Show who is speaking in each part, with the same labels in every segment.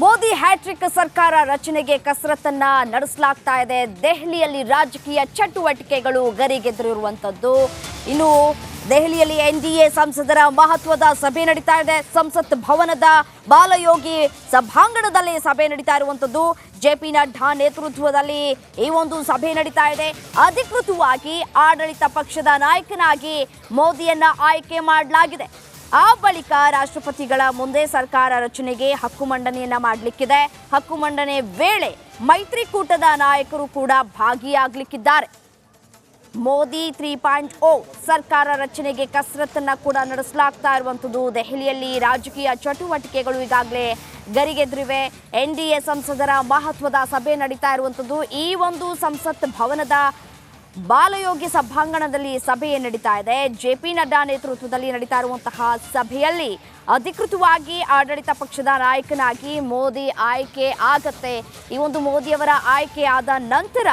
Speaker 1: Modi hat trick ಸರ್ಕಾರ ರಚನೆಗೆ ಕಸರತ್ತನ್ನ ನಡೆಸಲಾಗ್ತಾ ಇದೆ. ದೆಹಲಿಯಲ್ಲಿ ರಾಜಕೀಯ ಚಟುವಟಿಕೆಗಳು ಗರಿಗೆದರಿರುವಂತದ್ದು. ಇನ್ನು ದೆಹಲಿಯಲ್ಲಿ ಎನ್ಡಿಎ ಸಂಸದರ ಮಹತ್ವದ ಸಭೆ ನಡೀತಾ ಇದೆ. ಸಂಸತ್ ಭವನದ ಬಾಲಯೋಗಿ ಸಭಾಂಗಣದಲ್ಲಿ ಸಭೆ ನಡೀತಾ ಇರುವಂತದ್ದು. ಜೆ ಪಿ ನಡ್ಡಾ ನೇತೃತ್ವದಲ್ಲಿ ಈ ಒಂದು ಸಭೆ ನಡೀತಾ ಇದೆ. ಅಧಿಕೃತವಾಗಿ ಆಡಳಿತ ಪಕ್ಷದ ನಾಯಕನಾಗಿ ಮೋದಿಯನ್ನ ಆಯ್ಕೆ ಮಾಡಲಾಗಿದೆ. ಆ ಬಳಿಕ ರಾಷ್ಟ್ರಪತಿಗಳ ಮುಂದೆ ಸರ್ಕಾರ ರಚನೆಗೆ ಹಕ್ಕು ಮಂಡನೆಯನ್ನ ಮಾಡಲಿಕ್ಕಿದೆ. ಹಕ್ಕು ಮಂಡನೆ ವೇಳೆ ಮೈತ್ರಿಕೂಟದ ನಾಯಕರು ಕೂಡ ಭಾಗಿಯಾಗಲಿಕ್ಕಿದ್ದಾರೆ. ಮೋದಿ ತ್ರೀ ಪಾಯಿಂಟ್ ಓ ಸರ್ಕಾರ ರಚನೆಗೆ ಕಸರತ್ತನ್ನ ಕೂಡ ನಡೆಸಲಾಗ್ತಾ ಇರುವಂಥದ್ದು ದೆಹಲಿಯಲ್ಲಿ ರಾಜಕೀಯ ಚಟುವಟಿಕೆಗಳು ಈಗಾಗಲೇ ಗರಿಗೆದ್ರಿವೆ. ಎನ್ ಡಿ ಎ ಸಂಸದರ ಮಹತ್ವದ ಸಭೆ ನಡೀತಾ ಇರುವಂಥದ್ದು ಈ ಒಂದು ಸಂಸತ್ ಭವನದ ಬಾಲಯೋಗಿ ಸಭಾಂಗಣದಲ್ಲಿ ಸಭೆ ನಡೀತಾ ಇದೆ. ಜೆ ಪಿ ನಡ್ಡಾ ನೇತೃತ್ವದಲ್ಲಿ ನಡೀತಾ ಇರುವಂತಹ ಸಭೆಯಲ್ಲಿ ಅಧಿಕೃತವಾಗಿ ಆಡಳಿತ ಪಕ್ಷದ ನಾಯಕನಾಗಿ ಮೋದಿ ಆಯ್ಕೆ ಆಗತ್ತೆ. ಈ ಒಂದು ಮೋದಿಯವರ ಆಯ್ಕೆ ಆದ ನಂತರ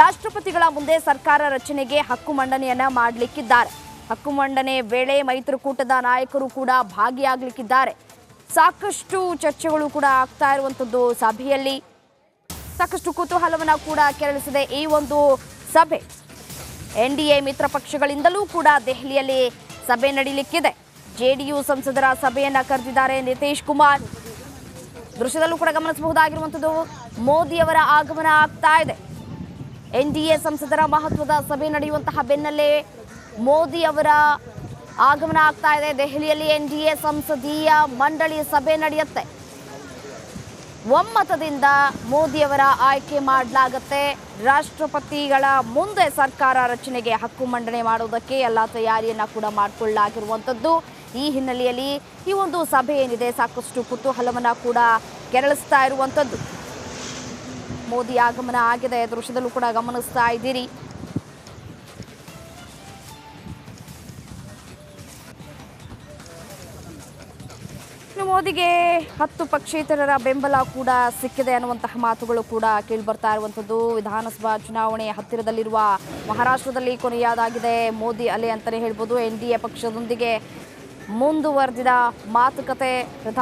Speaker 1: ರಾಷ್ಟ್ರಪತಿಗಳ ಮುಂದೆ ಸರ್ಕಾರ ರಚನೆಗೆ ಹಕ್ಕು ಮಂಡನೆಯನ್ನ ಮಾಡಲಿಕ್ಕಿದ್ದಾರೆ. ಹಕ್ಕು ಮಂಡನೆ ವೇಳೆ ಮೈತ್ರಿಕೂಟದ ನಾಯಕರು ಕೂಡ ಭಾಗಿಯಾಗಲಿಕ್ಕಿದ್ದಾರೆ. ಸಾಕಷ್ಟು ಚರ್ಚೆಗಳು ಕೂಡ ಆಗ್ತಾ ಇರುವಂಥದ್ದು ಸಭೆಯಲ್ಲಿ. ಸಾಕಷ್ಟು ಕುತೂಹಲವನ್ನು ಕೂಡ ಕೆರಳಿಸಿದೆ. ಈ ಒಂದು ಸಭೆ. ಎನ್ಡಿಎ ಮಿತ್ರ ಪಕ್ಷಗಳಿಂದಲೂ ಕೂಡ ದೆಹಲಿಯಲ್ಲಿ ಸಭೆ ನಡೀಲಿಕ್ಕಿದೆ. ಜೆಡಿಯು ಸಂಸದರ ಸಭೆಯನ್ನ ಕರೆದಿದ್ದಾರೆ ನಿತೀಶ್ ಕುಮಾರ್. ದೃಶ್ಯದಲ್ಲೂ ಕೂಡ ಗಮನಿಸಬಹುದಾಗಿರುವಂಥದ್ದು ಮೋದಿಯವರ ಆಗಮನ ಆಗ್ತಾ ಇದೆ. ಎನ್ಡಿಎ ಸಂಸದರ ಮಹತ್ವದ ಸಭೆ ನಡೆಯುವಂತಹ ಬೆನ್ನಲ್ಲೇ ಮೋದಿ ಅವರ ಆಗಮನ ಆಗ್ತಾ ಇದೆ. ದೆಹಲಿಯಲ್ಲಿ ಎನ್ ಡಿ ಎ ಸಂಸದೀಯ ಮಂಡಳಿ ಸಭೆ ನಡೆಯುತ್ತೆ. ಒಮ್ಮತದಿಂದ ಮೋದಿಯವರ ಆಯ್ಕೆ ಮಾಡಲಾಗತ್ತೆ. ರಾಷ್ಟ್ರಪತಿಗಳ ಮುಂದೆ ಸರ್ಕಾರ ರಚನೆಗೆ ಹಕ್ಕು ಮಂಡನೆ ಮಾಡುವುದಕ್ಕೆ ಎಲ್ಲ ತಯಾರಿಯನ್ನ ಕೂಡ ಮಾಡಿಕೊಳ್ಳಲಾಗಿರುವಂಥದ್ದು. ಈ ಹಿನ್ನೆಲೆಯಲ್ಲಿ ಈ ಒಂದು ಸಭೆ ಏನಿದೆ ಸಾಕಷ್ಟು ಕುತೂಹಲವನ್ನು ಕೂಡ ಕೆರಳಿಸ್ತಾ ಇರುವಂಥದ್ದು. ಮೋದಿ ಆಗಮನ ಆಗಿದೆ ದೃಶ್ಯದಲ್ಲೂ ಕೂಡ ಗಮನಿಸ್ತಾ ಇದ್ದೀರಿ. ಮೋದಿಗೆ ಹತ್ತು ಪಕ್ಷೇತರರ ಬೆಂಬಲ ಕೂಡ ಸಿಕ್ಕಿದೆ ಅನ್ನುವಂತಹ ಮಾತುಗಳು ಕೂಡ ಕೇಳಿಬರ್ತಾ ಇರುವಂಥದ್ದು. ವಿಧಾನಸಭಾ ಚುನಾವಣೆ ಹತ್ತಿರದಲ್ಲಿರುವ ಮಹಾರಾಷ್ಟ್ರದಲ್ಲಿ ಕೊನೆಯಾದಾಗಿದೆ. ಮೋದಿ ಅಲೆ ಅಂತಲೇ ಹೇಳ್ಬೋದು. ಎನ್ ಪಕ್ಷದೊಂದಿಗೆ ಮುಂದುವರೆದಿದ ಮಾತುಕತೆ.